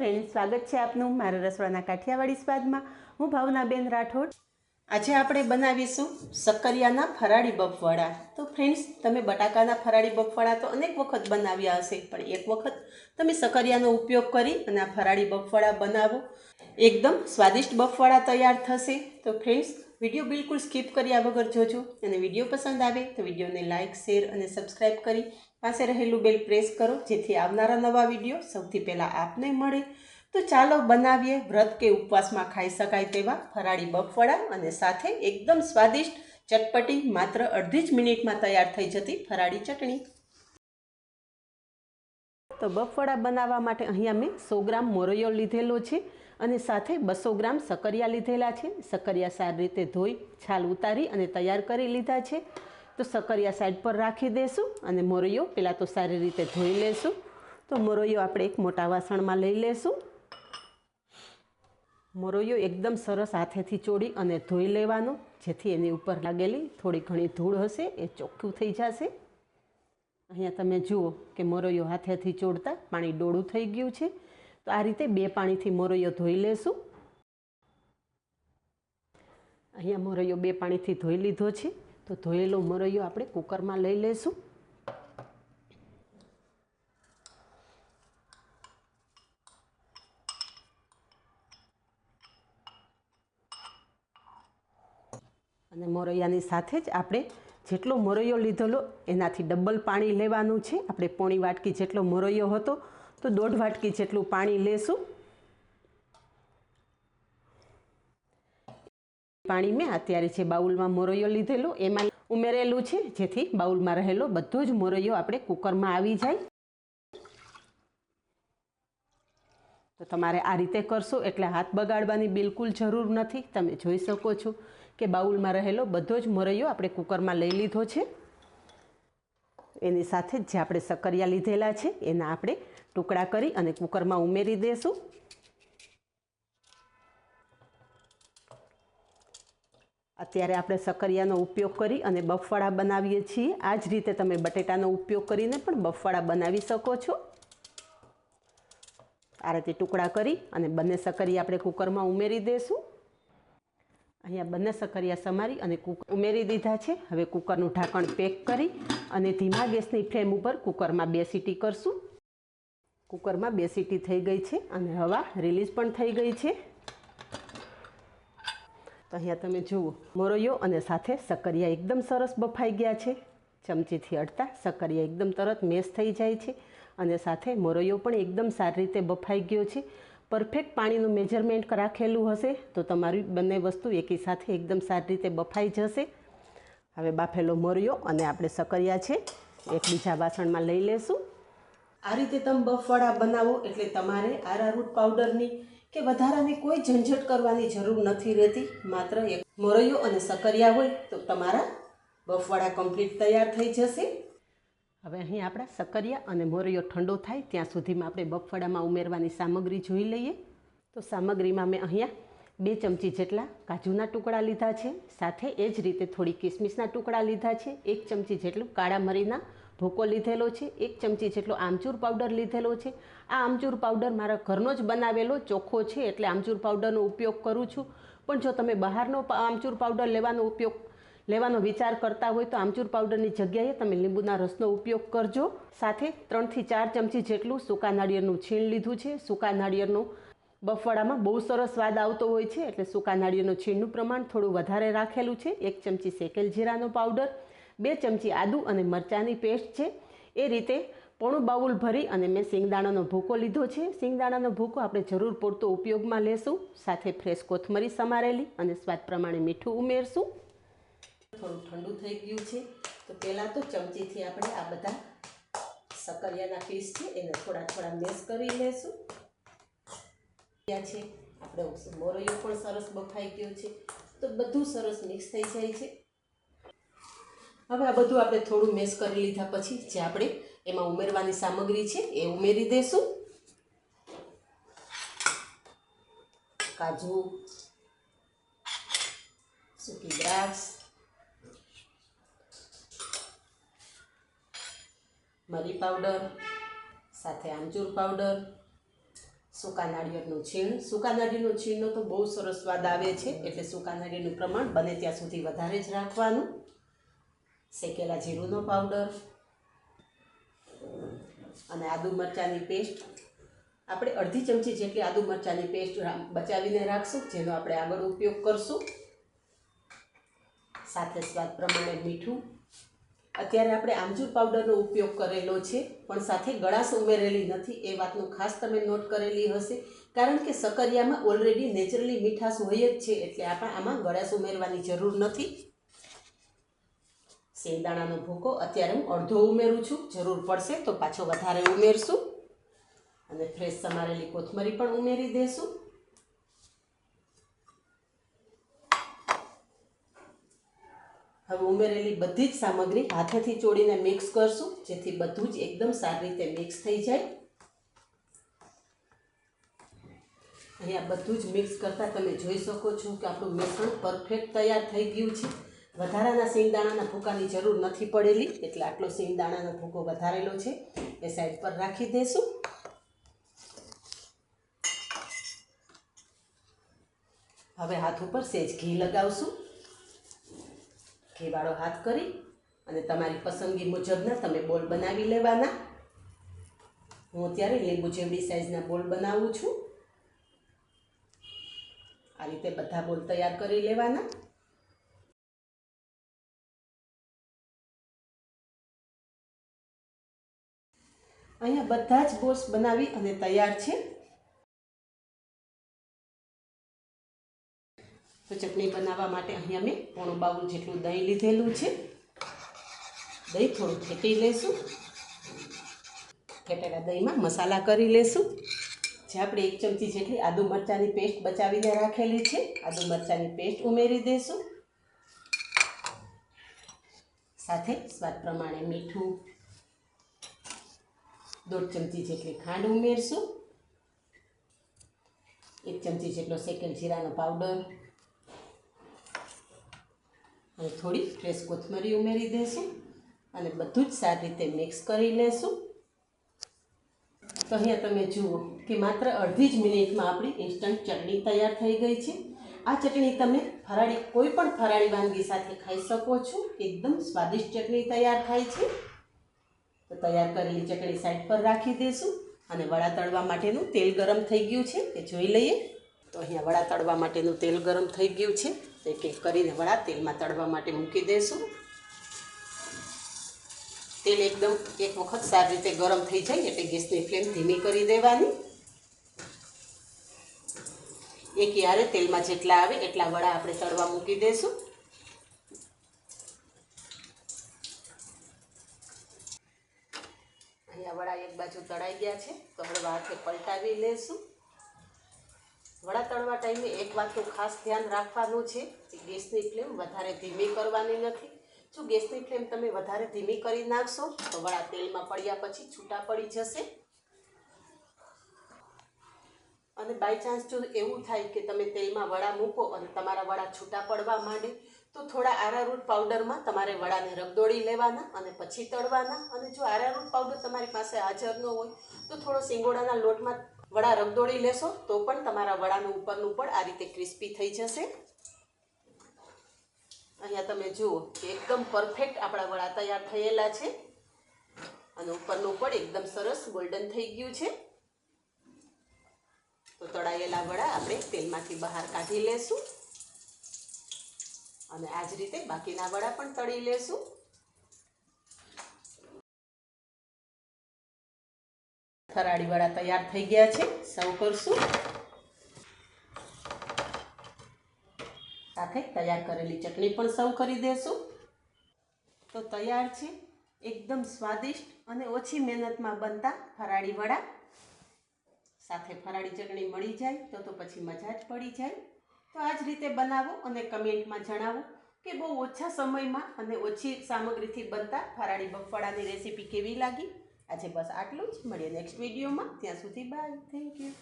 Friend સ્વાગત છે આપનું મારા રસોડાના કાઠિયાવાડી સ્વાદમાં. હું ભાવનાબેન રાઠોડ. આજે આપણે બનાવીશું સક્કરિયાના ફરાળી બફવાળા તો ફ્રેન્ડ્સ, તમે બટાકાના ફરાળી બફવાળા તો અનેક વખત બનાવ્યા હશે, પણ એક વખત તમે સક્કરિયાનો ઉપયોગ કરી અને આ ફરાળી બફવાળા બનાવો. એકદમ સ્વાદિષ્ટ બફવાળા તૈયાર થશે. તો ફ્રેન્ડ્સ, વીડિયો બિલકુલ સ્કીપ કર્યા વગર જોજો. અને વીડિયો પસંદ આવે તો વિડીયોને લાઇક શેર અને સબસ્ક્રાઈબ કરી પાસે રહેલું બેલ પ્રેસ કરો, જેથી આવનારા નવા વીડિયો સૌથી પહેલાં આપને મળે. તો ચાલો બનાવીએ વ્રત કે ઉપવાસમાં ખાઈ શકાય તેવા ફરાળી બફવાળા અને સાથે એકદમ સ્વાદિષ્ટ ચટપટી, માત્ર અડધી જ મિનિટમાં તૈયાર થઈ જતી ફરાળી ચટણી. તો બફવાળા બનાવવા માટે અહીંયા મેં સો ગ્રામ મોરૈયો લીધેલો છે અને સાથે બસો ગ્રામ સકરિયા લીધેલા છે. સકરિયા સારી રીતે ધોઈ, છાલ ઉતારી અને તૈયાર કરી લીધા છે. તો સકરિયા સાઈડ પર રાખી દેશું અને મોરૈયો પહેલાં તો સારી રીતે ધોઈ લેશું. તો મોરૈયો આપણે એક મોટા વાસણમાં લઈ લેશું. મોરૈયો એકદમ સરસ હાથેથી ચોડી અને ધોઈ લેવાનો, જેથી એની ઉપર લાગેલી થોડી ઘણી ધૂળ હશે, એ ચોખ્ખું થઈ જશે. અહીંયા તમે જુઓ કે મોરૈયો હાથેથી ચોડતા પાણી ડોળું થઈ ગયું છે. તો આ રીતે બે પાણીથી મોરૈયો ધોઈ લેશું. અહીંયા મોરૈયો બે પાણીથી ધોઈ લીધો છે. તો ધોયેલો મરૈયો આપણે કુકરમાં લઈ લેશું. અને મોરૈયાની સાથે જ આપણે જેટલો મોરૈયો લીધેલો એનાથી ડબલ પાણી લેવાનું છે. આપણે પોણી વાટકી જેટલો મોરૈયો હતો તો દોઢ વાટકી જેટલું પાણી લેશું. પાણી મેં અત્યારે જે બાઉલમાં મોરૈયો લીધેલો, એમાં ઉમેરેલું છે, જેથી બાઉલમાં રહેલો બધો જ મોરૈયો આપણે કુકરમાં આવી જાય. તો તમારે આ રીતે કરશો, એટલે હાથ બગાડવાની બિલકુલ જરૂર નથી. તમે જોઈ શકો છો કે બાઉલમાં રહેલો બધો જ મોરૈયો આપણે કુકરમાં લઈ લીધો છે. એની સાથે જ આપણે સકરિયા લીધેલા છે, એના આપણે ટુકડા કરી અને કુકરમાં ઉમેરી દઈશું અત્યારે આપણે સકરિયાનો ઉપયોગ કરી અને બફવાળા બનાવીએ છીએ. આ જ રીતે તમે બટેટાનો ઉપયોગ કરીને પણ બફવાળા બનાવી શકો છો. આ રીતે ટુકડા કરી અને બંને સકરિયા આપણે કુકરમાં ઉમેરી દઈશું અહીંયા બંને સકરિયા સમારી અને કુકર ઉમેરી દીધા છે. હવે કુકરનું ઢાંકણ પેક કરી અને ધીમા ગેસની ફ્લેમ ઉપર કુકરમાં બે સીટી કરશું. કુકરમાં બે સીટી થઈ ગઈ છે અને હવા રિલીઝ પણ થઈ ગઈ છે. તો અહીંયા તમે જુઓ, મોરૈયો અને સાથે સકરિયા એકદમ સરસ બફાઈ ગયા છે. ચમચીથી અડતા સકરિયા એકદમ તરત મેશ થઈ જાય છે અને સાથે મોરૈયો પણ એકદમ સારી રીતે બફાઈ ગયો છે. પરફેક્ટ પાણીનું મેજરમેન્ટ રાખેલું હશે તો તમારી બંને વસ્તુ એકી સાથે એકદમ સારી રીતે બફાઈ જશે. હવે બાફેલો મોરૈયો અને આપણે સકરિયા છે એક બીજા વાસણમાં લઈ લેશું. આ રીતે તમે બફવાળા બનાવો એટલે તમારે આરારૂટ પાવડરની કે વધારાની કોઈ ઝંઝટ કરવાની જરૂર નથી રહેતી. માત્ર એક મોરૈયો અને સકરિયા હોય તો તમારા બફવાળા કમ્પ્લીટ તૈયાર થઈ જશે. હવે અહીં આપણા સકરિયા અને મોરૈયો ઠંડો થાય, ત્યાં સુધીમાં આપણે બફવાડામાં ઉમેરવાની સામગ્રી જોઈ લઈએ. તો સામગ્રીમાં મેં અહીંયા બે ચમચી જેટલા કાજુના ટુકડા લીધા છે. સાથે એ જ રીતે થોડી કિસમિસના ટુકડા લીધા છે. એક ચમચી જેટલું કાળા મરીના ભૂકો લીધેલો છે, એક ચમચી જેટલો આમચૂર પાવડર લીધેલો છે. આ આમચૂર પાવડર મારા ઘરનો જ બનાવેલો ચોખ્ખો છે એટલે આમચૂર પાવડરનો ઉપયોગ કરું છું. પણ જો તમે બહારનો આમચૂર પાવડર લેવાનો ઉપયોગ, લેવાનો વિચાર કરતા હોય તો આમચૂર પાવડરની જગ્યાએ તમે લીંબુના રસનો ઉપયોગ કરજો. સાથે ત્રણથી ચાર ચમચી જેટલું સૂકા નાળિયેરનું છીણ લીધું છે. સૂકા નાળિયેરનું બફવાડામાં બહુ સરસ સ્વાદ આવતો હોય છે, એટલે સૂકા નાળિયેરનું છીણનું પ્રમાણ થોડું વધારે રાખેલું છે. એક ચમચી શેકેલ જીરાનો પાવડર બે ચમચી આદુ અને મરચાંની પેસ્ટ છે. એ રીતે પોણું બાઉલ ભરી અને મેં સિંગદાણાનો ભૂકો લીધો છે. સિંગદાણાનો ભૂકો આપણે જરૂર પૂરતો ઉપયોગમાં લેશું. સાથે ફ્રેશ કોથમરી સમારેલી અને સ્વાદ પ્રમાણે મીઠું ઉમેરશું. થોડું ઠંડુ થઈ ગયું છે. તો પહેલાં તો ચમચીથી આપણે આ બધા સકરિયાના પીસ છે એને થોડા થોડા મેશ કરી લેશું. ત્યાં છે. આપણે મોરૈયો પણ સરસ બફાઈ ગયો છે. તો બધું સરસ મિક્સ થઈ જાય છે. હવે આ બધું આપણે થોડું મેસ કરી લીધા પછી જે આપણે એમાં ઉમેરવાની સામગ્રી છે એ ઉમેરી દઈશું કાજુ, સૂકી દ્રાક્ષ, મરી પાવડર, સાથે આમચૂર પાવડર, સૂકા નાળિયેરનું છીણ. સૂકા નાળિયેરનું છીણનો તો બહુ સરસ સ્વાદ આવે છે, એટલે સૂકા નાળિયેરનું પ્રમાણ બને ત્યાં સુધી વધારે જ રાખવાનું. શેકેલા જીરુંનો પાવડર અને આદુ મરચાંની પેસ્ટ આપણે અડધી ચમચી જેટલી આદુ મરચાંની પેસ્ટ બચાવીને રાખશું, જેનો આપણે આગળ ઉપયોગ કરશું. સાથે સ્વાદ પ્રમાણે મીઠું. અત્યારે આપણે આમચૂર પાવડરનો ઉપયોગ કરેલો છે, પણ સાથે ગળાશ ઉમેરેલી નથી. એ વાતનું ખાસ તમે નોટ કરેલી હશે, કારણ કે સકરિયામાં ઓલરેડી નેચરલી મીઠાશ હોય જ છે, એટલે આપણે આમાં ગળાશ ઉમેરવાની જરૂર નથી. શેંગદાણાનો ભૂકો. અત્યારે હું અડધો ઉમેરું છું. જરૂર પડશે તો પાછો વધારે ઉમેરશું. અને ફ્રેશ સમારેલી કોથમરી પણ ઉમેરી દેશું. હવે ઉમેરેલી બધી જ સામગ્રી હાથેથી ચોળીને મિક્સ કરશું, જેથી બધું જ એકદમ સારી રીતે મિક્સ થઈ જાય. અહીંયા બધું જ મિક્સ કરતાં તમે જોઈ શકો છો કે આપણું મિશ્રણ પરફેક્ટ તૈયાર થઈ ગયું છે. વધારાના સિંગદાણાના ભૂકાની જરૂર નથી પડેલી, એટલે આટલો સિંગદાણાનો ભૂકો વધારેલો છે. એ સાઈડ પર રાખી દઈશું હવે હાથ ઉપર સેજ ઘી લગાવશું. ઘીવાળો હાથ કરી અને તમારી પસંદગી મુજબના તમે બોલ બનાવી લેવાના. હું અત્યારે લીંબુ જેવડી સાઈઝના બોલ બનાવું છું. આ રીતે બધા બોલ તૈયાર કરી લેવાના. અહીંયા બધા જ બોલ્સ બનાવી અને તૈયાર છે. તો ચટણી બનાવવા માટે અહીંયા મેં પોણો બાઉલ જેટલું દહીં લીધેલું છે. દહીં થોડું ફેટી લેશું. ફેટેલા દહીંમાં મસાલા કરી લેશું. જે આપણે એક ચમચી જેટલી આદુ મરચાંની પેસ્ટ બચાવીને રાખેલી છે. આદુ મરચાંની પેસ્ટ ઉમેરી દઈશું સાથે સ્વાદ પ્રમાણે મીઠું દોઢ ચમચી જેટલી ખાંડ ઉમેરશું. એક ચમચી જેટલો શેકેલ જીરાનો પાવડર અને થોડી ફ્રેશ કોથમરી ઉમેરી દઈશું. અને બધું જ સારી રીતે મિક્સ કરી લેશું. તો અહીંયા તમે જુઓ કે માત્ર અડધી જ મિનિટમાં આપણી ઇન્સ્ટન્ટ ચટણી તૈયાર થઈ ગઈ છે. આ ચટણી તમે ફરાળી કોઈ પણ ફરાળી વાનગી સાથે ખાઈ શકો છો. એકદમ સ્વાદિષ્ટ ચટણી તૈયાર થાય છે. તો તૈયાર કરેલી ચકડી સાઈડ પર રાખી દઈશું અને વડા તળવા માટેનું તેલ ગરમ થઈ ગયું છે એ જોઈ લઈએ. તો અહીંયા વડા તળવા માટેનું તેલ ગરમ થઈ ગયું છે. એક એક કરીને વડા તેલમાં તળવા માટે મૂકી દઈશું તેલ એકદમ એક વખત સારી રીતે ગરમ થઈ જાય એટલે ગેસની ફ્લેમ ધીમી કરી દેવાની. એક યારે તેલમાં જેટલા આવે એટલા વડા આપણે તળવા મૂકી દઈશું અહીંયા વડા એક બાજુ તળાઈ ગયા છે, તો હવે હાથે પલટાવી લેશું. વડા તળવા ટાઈમે એક વાતનું ખાસ ધ્યાન રાખવાનું છે કે ગેસની ફ્લેમ વધારે ધીમી કરવાની નથી. જો ગેસની ફ્લેમ તમે વધારે ધીમી કરી નાખશો, તો વડા તેલમાં પડ્યા પછી છૂટા પડી જશે. અને બાય ચાન્સ જો એવું થાય કે તમે તેલમાં વડા મૂકો અને તમારા વડા છૂટા પડવા માંડે તો થોડા આરારૂટ પાવડરમાં તમારે વડાને રગદોળી લેવાના અને પછી તળવાના. અને જો આરારૂટ પાવડર તમારી પાસે હાજર ન હોય, તો થોડો સિંગોડાના લોટમાં વડા રગદોળી લેશો, તો પણ તમારા વડાનું ઉપરનું પણ આ રીતે ક્રિસ્પી થઈ જશે. અહીંયા તમે જુઓ કે એકદમ પરફેક્ટ આપણા વડા તૈયાર થયેલા છે. અને ઉપરનું પણ એકદમ સરસ ગોલ્ડન થઈ ગયું છે. તો તળાયેલા વડા આપણે તેલમાંથી બહાર કાઢી લેશું. અને આ જ રીતે બાકીના વડા પણ તળી લેશું. ફરાળી વડા તૈયાર થઈ ગયા છે. સર્વ કરશું. સાથે તૈયાર કરેલી ચટણી પણ સર્વ કરી દેશું. તો તૈયાર છે. એકદમ સ્વાદિષ્ટ અને ઓછી મહેનતમાં બનતા ફરાળી વડા સાથે ફરાળી ચટણી મળી જાય તો તો પછી મજા જ પડી જાય. તો આ જ રીતે બનાવો અને કમેન્ટમાં જણાવો કે બહુ ઓછા સમયમાં અને ઓછી સામગ્રીથી બનતા ફરાળી બફાળાની રેસીપી કેવી લાગી? આજે બસ આટલું જ. મળીએ નેક્સ્ટ વિડીયોમાં ત્યાં સુધી બાય થેન્ક યુ